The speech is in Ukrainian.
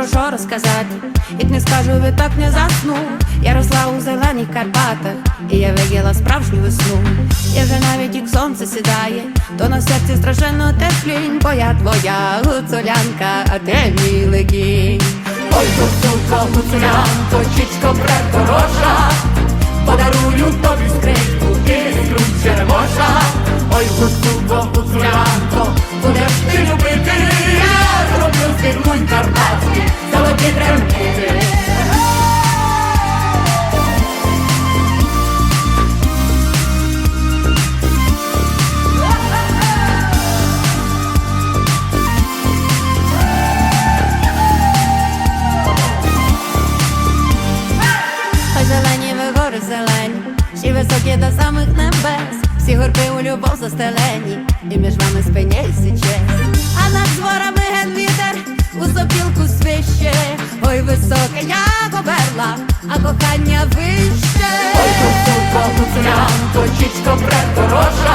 про що розказати, як не скажу, ви так не засну. Я росла у зелених Карпатах, і я виділа справжню весну. Я вже навіть як сонце сідає, то на серці страшенно теплінь, бо я твоя гуцулянка, а ти мій легінь. Ой, гуцулко, гуцулянко, чічко предорожа, подарую тобі скрипку і ключ черемоша. Ой, гуцулко, гуцулянко, гори зелені, і високі до самих небес, всі горби у любов застелені, і між вами спиняй січе. А над зворами ген вітер у сопілку свище, ой, високе, як оберла, а кохання вище. Ой, гуцулко, гуцулянко, чічко предорожа,